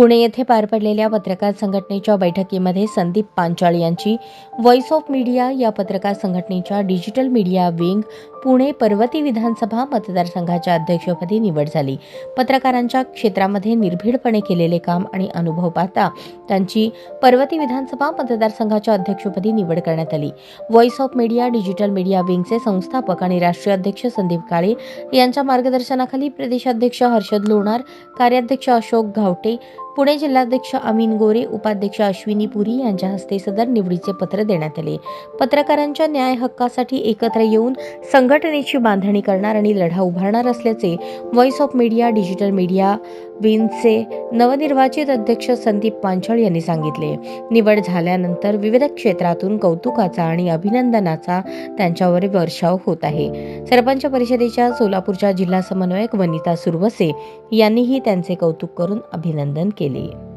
पुणे येथे पार पडलेल्या पत्रकार संघटनेच्या बैठकीमध्ये संदीप पांचाळ यांची व्हॉइस ऑफ मीडिया या पत्रकार संघटनेच्या digital media wing Pune Parvati विधानसभा मतदारसंघाच्या अध्यक्षपदी निवड झाली. पत्रकारांच्या क्षेत्रामध्ये निर्भीडपणे केलेले काम आणि अनुभव पाहता त्यांची पर्वती विधानसभा मतदारसंघाच्या अध्यक्षपदी निवड करण्यात आली. Voice of media digital media विंगचे संस्थापक आणि राष्ट्रीय अध्यक्ष संदीप काळे यांच्या मार्गदर्शनाखाली प्रदेशाध्यक्ष हर्षद लोणार कार्याध्यक्ष अशोक घावटे पुणे जिल्हाध्यक्ष अमीन गोरे उपाध्यक्ष अश्विनी पुरी यांच्या हस्ते सदर निवडीचे पत्र देण्यात आले. पत्रकारांच्या न्याय हक्कासाठी एकत्र येऊन संघटनेची बांधणी करणार आणि लढा उभारणार असल्याचे voice of media digital media विनचे नवनिर्वाचित अध्यक्ष संदीप पांचळ यांनी सांगितले. निवड झाल्यानंतर विविध क्षेत्रातून कौतुकाचा आणि अभिनंदनाचा त्यांच्यावर वर्षाव होत आहे. सरपंच परिषदेच्या सोलापूरच्या जिल्हा समन्वयक वनिता सुरवसे यांनीही त्यांचे कौतुक करून अभिनंदन केले.